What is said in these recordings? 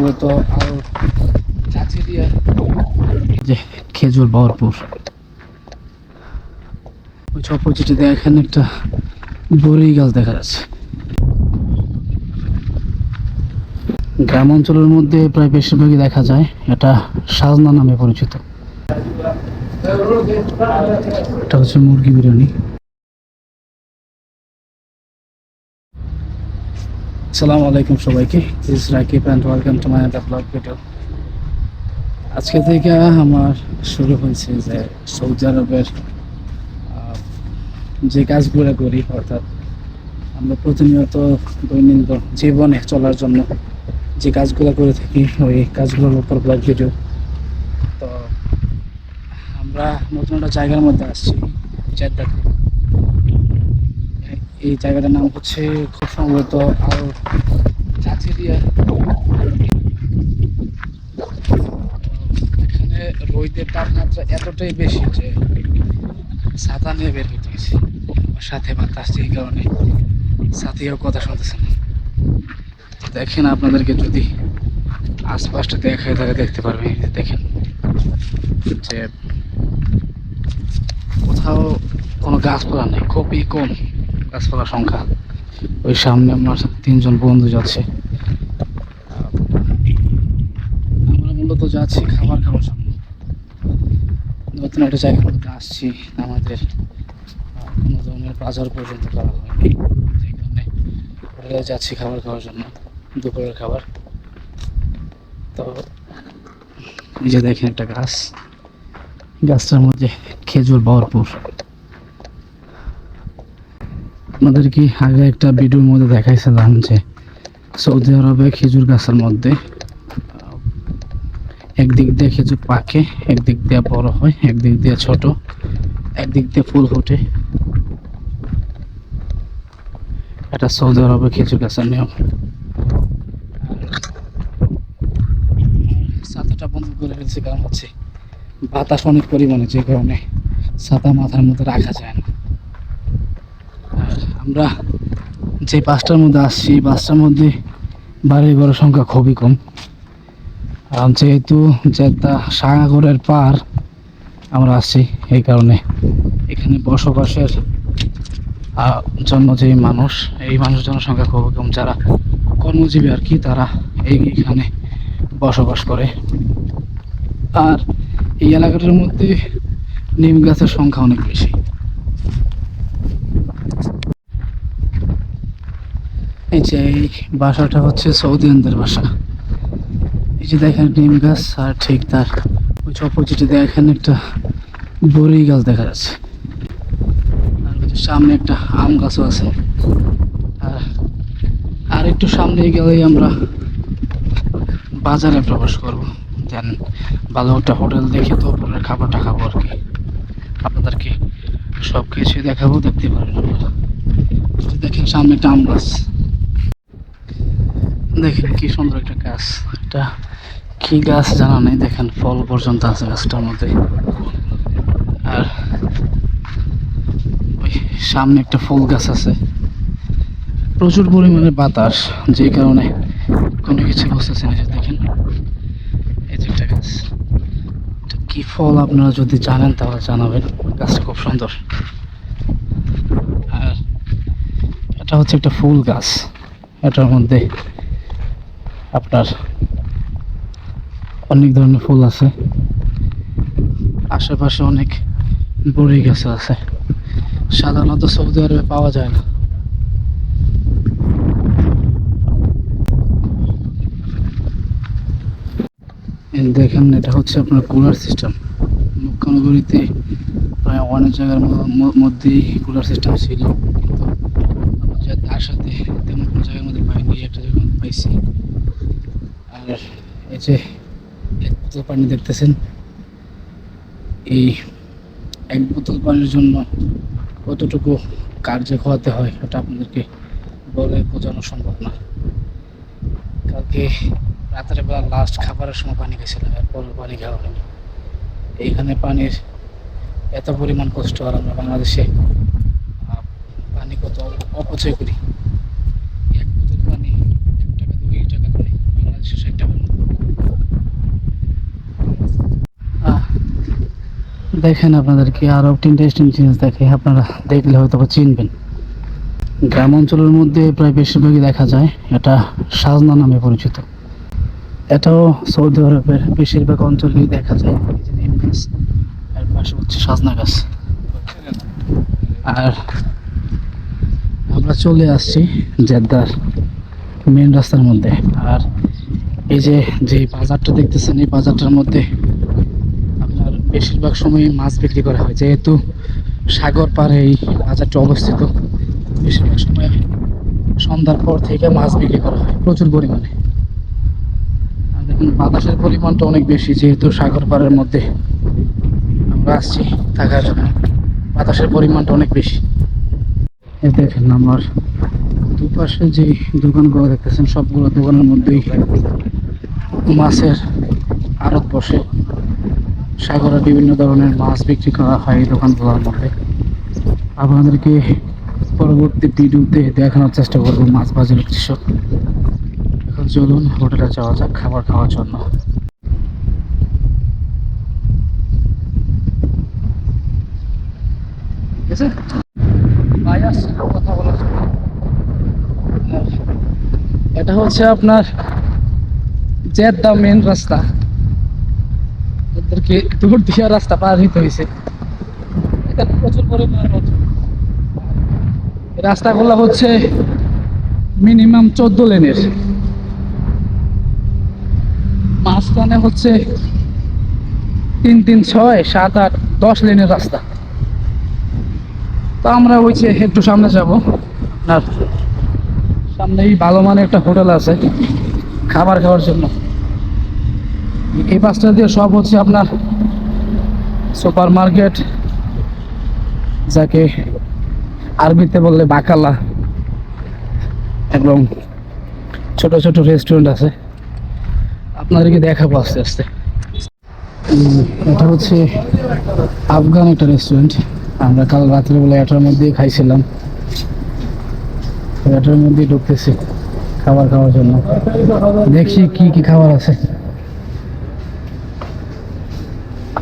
সম্ভবত আরও চাচিরিয়া যে খেজুর ভরপুর। ওই অপোজিটে এখানে একটা বড়ই গাছ দেখা যাচ্ছে। গ্রাম অঞ্চলের মধ্যে প্রায় বেশিরভাগই দেখা যায় এটা সাজনা নামে পরিচিত। এটা হচ্ছে মুরগি বিরিয়ানি। আসসালামু আলাইকুম সবাইকে। This Rakib and welcome to my other blog video আজকে থেকে আমার শুরু হয়েছে যে সৌদি আরবের যে কাজগুলো করি, অর্থাৎ আমরা প্রতিনিয়ত দৈনন্দিন জীবনে চলার জন্য যে কাজগুলো করে থাকি, ওই কাজগুলোর উপর ব্লগ ভিডিও তো আমরা নতুন একটা জায়গার মধ্যে আসছি, জেদ্দাতে। এই জায়গাটার নাম হচ্ছে খুব সম্ভবত আরও চাচিরিয়া এখানে রোদের তাপমাত্রা এতটাই বেশি যে ছাতা নিয়ে বের হইতে গেছে সাথে বাতাস এই কারণে। সাথেও কথা শুনতেছে না। দেখেন আপনাদেরকে যদি আশপাশটা দেখায় তাহলে দেখতে পারবেন দেখেন যে কোথাও কোনো গাছপালা নেই, খুবই কম। গাছপালার সংখ্যা। ওই সামনে আমার তিনজন বন্ধু যাচ্ছে। আমরা মূলত যাচ্ছি খাবার খাওয়ার জন্য। নতুন একটা জায়গার মধ্যে আসছি। আমাদের কোনো ধরনের বাজার পর্যন্ত করা হয়নি। যে কারণে হোটেলে যাচ্ছি খাবার খাওয়ার জন্য, দুপুরের খাবার। তো নিজে দেখেন একটা গাছ। গাছটার মধ্যে খেজুর ভরপুর। আপনাদেরকে আগে একটা ভিডিওর মধ্যে দেখাইছিলাম যে সৌদি আরবে খেজুর গাছের মধ্যে একদিক দিয়ে খেজুর পাকে, একদিক দিয়ে বড় হয়, একদিক দিয়ে ছোট, একদিক দিয়ে ফুল ফোটে। এটা সৌদি আরবে খেজুর গাছের নিয়ম। ছাতাটা বন্ধ করে ফেলছি কারণ হচ্ছে বাতাস অনেক পরিমাণে, যে কারণে ছাতা মাথার মধ্যে রাখা যায় না। আমরা যে বাসটার মধ্যে আসছি, বাসটার মধ্যে বাড়ি ঘরের সংখ্যা খুবই কম। কারণ যেহেতু জেদ্দা সাগরের পার, আমরা আসছি এই কারণে। এখানে বসবাসের জন্য যে মানুষ, এই মানুষ জনসংখ্যা খুবই কম। যারা কর্মজীবী আর কি, তারা এই এখানে বসবাস করে। আর এই এলাকাটার মধ্যে নিম গাছের সংখ্যা অনেক বেশি। এই যে এই বাসাটা হচ্ছে সৌদিয়ানদের বাসা। এই যে দেখেন নিম গাছ, আর ঠিক তার ওই অপোজিটে দেখেন একটা বড়ই গাছ দেখা যাচ্ছে। আর সামনে একটা আম গাছও আছে। আর আর একটু সামনে গেলেই আমরা বাজারে প্রবেশ করব। দেন ভালো একটা হোটেল দেখে তো পরের খাবারটা খাব আর কি। আপনাদেরকে সব কিছুই দেখাবো, দেখতে পারেন দেখেন সামনে একটা আম গাছ। দেখেন কি সুন্দর একটা গাছ। এটা কি গাছ জানা নেই, দেখেন ফল পর্যন্ত আছে গাছটার মধ্যে। আর ওই সামনে একটা ফুল গাছ আছে। প্রচুর পরিমাণে বাতাস, যে কারণে কোনো কিছু বুঝতেছে না দেখেন। এই যে একটা গাছ। কি ফল আপনারা যদি জানেন তাহলে জানাবেন, গাছটা খুব সুন্দর। আর এটা হচ্ছে একটা ফুল গাছ। এটার মধ্যে আপনার অনেক ধরনের ফুল আছে। আশেপাশে অনেক বড়ি গাছ আছে। সাধারণত সৌদি আরবে পাওয়া যায় না। দেখেন, এটা হচ্ছে আপনার কুলার সিস্টেম। মক্কানগরীতে প্রায় অনেক জায়গার মধ্যেই কুলার সিস্টেম ছিল। কিন্তু তার সাথে তেমন কোনো জায়গার মধ্যে পাইনি, একটা জায়গার মধ্যে পাইছি। এই যে এক বোতল পানি দেখতেছেন। এই এক বোতল পানির জন্য কতটুকু কার্য খাওয়াতে হয় এটা আপনাদেরকে বলে বোঝানো সম্ভব না। কালকে রাতের বেলা লাস্ট খাবারের সময় পানি খেয়েছিলাম এরপর পানি খাওয়া হয়নি। এইখানে পানির এত পরিমাণ কষ্ট আর আমরা বাংলাদেশে পানি কত অপচয় করি এক বোতল পানি এক টাকা দুই টাকা করে বাংলাদেশে ষাট টাকার মতো দেখেন আপনাদেরকে আরও ইন্টারেস্টিং জিনিস দেখে আপনারা দেখলে হয়তো চিনবেন। গ্রাম অঞ্চলের মধ্যে প্রায় বেশিরভাগই দেখা যায় এটা সাজনা নামে পরিচিত। এটাও সৌদি আরবের বেশিরভাগ অঞ্চলেই দেখা যায়। নিম গাছ এর পাশে হচ্ছে সাজনা গাছ। আর আমরা চলে আসছি জেদ্দার মেন রাস্তার মধ্যে। আর এই যে যে বাজারটা দেখতেছেন, এই বাজারটার মধ্যে বেশিরভাগ সময় মাছ বিক্রি করা হয়। যেহেতু সাগর পাড়ে এই বাজারটা অবস্থিত, বেশিরভাগ সময় সন্ধ্যার পর থেকে মাছ বিক্রি করা হয় প্রচুর পরিমাণে। আর দেখুন, বাতাসের পরিমাণটা অনেক বেশি, যেহেতু সাগর পাড়ের মধ্যে আমরা আসছি, থাকার জন্য বাতাসের পরিমাণটা অনেক বেশি। দেখেন আমার দুপাশে যে দোকানগুলো দেখতেছেন, সবগুলো দোকানের মধ্যেই মাছের আড়ত বসে। সাগরে বিভিন্ন ধরনের মাছ বিক্রি করা হয় এই দোকানগুলোর মধ্যে। আপনাদেরকে পরবর্তী ভিডিওতে দেখানোর চেষ্টা করব মাছ বাজার দৃশ্য এখন চলুন, হোটেলে যাওয়া যাক, খাবার খাওয়ার জন্য। ঠিক আছে? কথা বলার এটা হচ্ছে আপনার জেদ্দা মেন রাস্তা। ওদেরকে দূর দিয়ে রাস্তা পার হইতে হয়েছে এখানে প্রচুর পরিমাণে রাস্তাগুলো হচ্ছে মিনিমাম চোদ্দ লেনের। মাঝখানে হচ্ছে তিন তিন, ছয়, সাত, আট, দশ লেনের রাস্তা। তো আমরা ওই যে একটু সামনে যাব। আপনার সামনেই ভালো মানের একটা হোটেল আছে, খাবার খাওয়ার জন্য। এই পাঁচটা দিয়ে সব হচ্ছে আপনার সুপার মার্কেট যাকে আরবিতে বললে বাকালা, এবং ছোট ছোট রেস্টুরেন্ট আছে। আপনাদেরকে দেখাবো আস্তে আস্তে। এটা হচ্ছে আফগান একটা রেস্টুরেন্ট আমরা কাল রাত্রে বেলা এটার মধ্যেই খাইছিলাম। এটার মধ্যেই ঢুকতেছি খাবার খাওয়ার জন্য। দেখি কি কি খাবার আছে।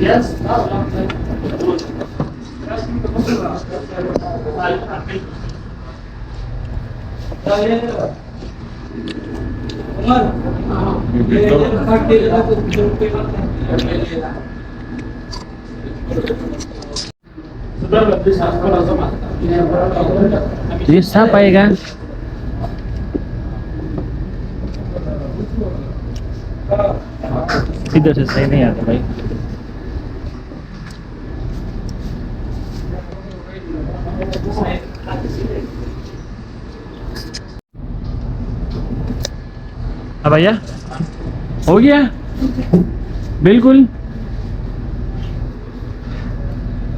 Yes. Jadi siapa ya kan? Tidak selesai ini ya, baik. हाँ भैया हो गया। बिल्कुल।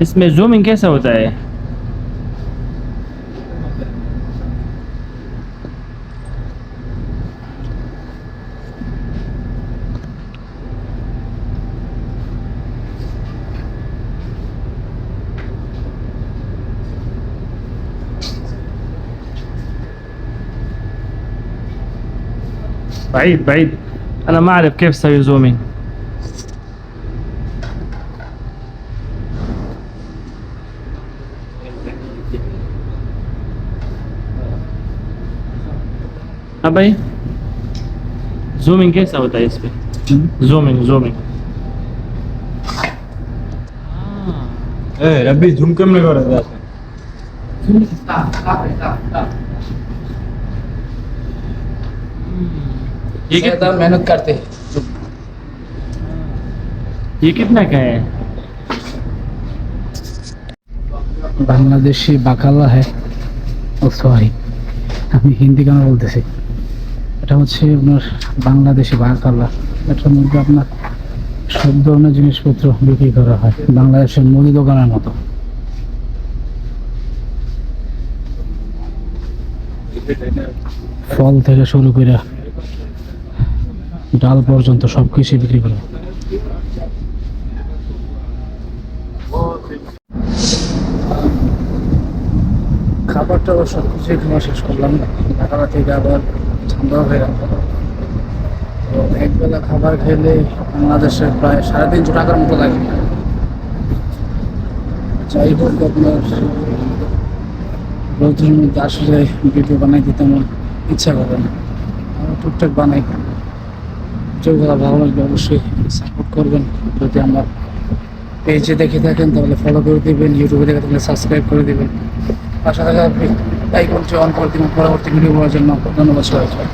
इसमें जूमिंग कैसा होता है? بعيد بعيد. أنا ما أعرف كيف سوي زومين أبي؟ زومينج كيف سوي تايسبي زومين زومين إيه ربي زوم كم لگا رہا تھا زوم تھا تھا تھا تھا ज्यादा कितना मेहनत करते हैं ये कितना का है বাংলাদেশি বাকালা হ্যাঁ ও সরি আমি হিন্দি গান বলতেছি এটা হচ্ছে আপনার বাংলাদেশি বাকালা এটার মধ্যে আপনার সব ধরনের জিনিসপত্র বিক্রি করা হয় বাংলাদেশের মুদি দোকানের মতো ফল থেকে শুরু করে ডাল পর্যন্ত সব কিছু বিক্রি করা। খাবারটা সব কিছুই খাওয়া শেষ করলাম। ঢাকা থেকে আবার ঠান্ডা হয়ে গেল। তো একবেলা খাবার খেলে বাংলাদেশে প্রায় সাড়ে তিনশো টাকার মতো লাগে। যাই হোক আপনার রোদের মধ্যে আসলে ভিডিও বানাই দিতে আমার ইচ্ছা করে না। টুকটাক বানাই। যেগুলো ভালো লাগবে অবশ্যই সাপোর্ট করবেন। যদি আমার পেজে দেখে থাকেন, তাহলে ফলো করে দেবেন ইউটিউবে দেখে থাকলে সাবস্ক্রাইব করে দেবেন। পাশে থাকা আইকনটি অন করে দেবেন পরবর্তী ভিডিও করার জন্য ধন্যবাদ সবাইকে।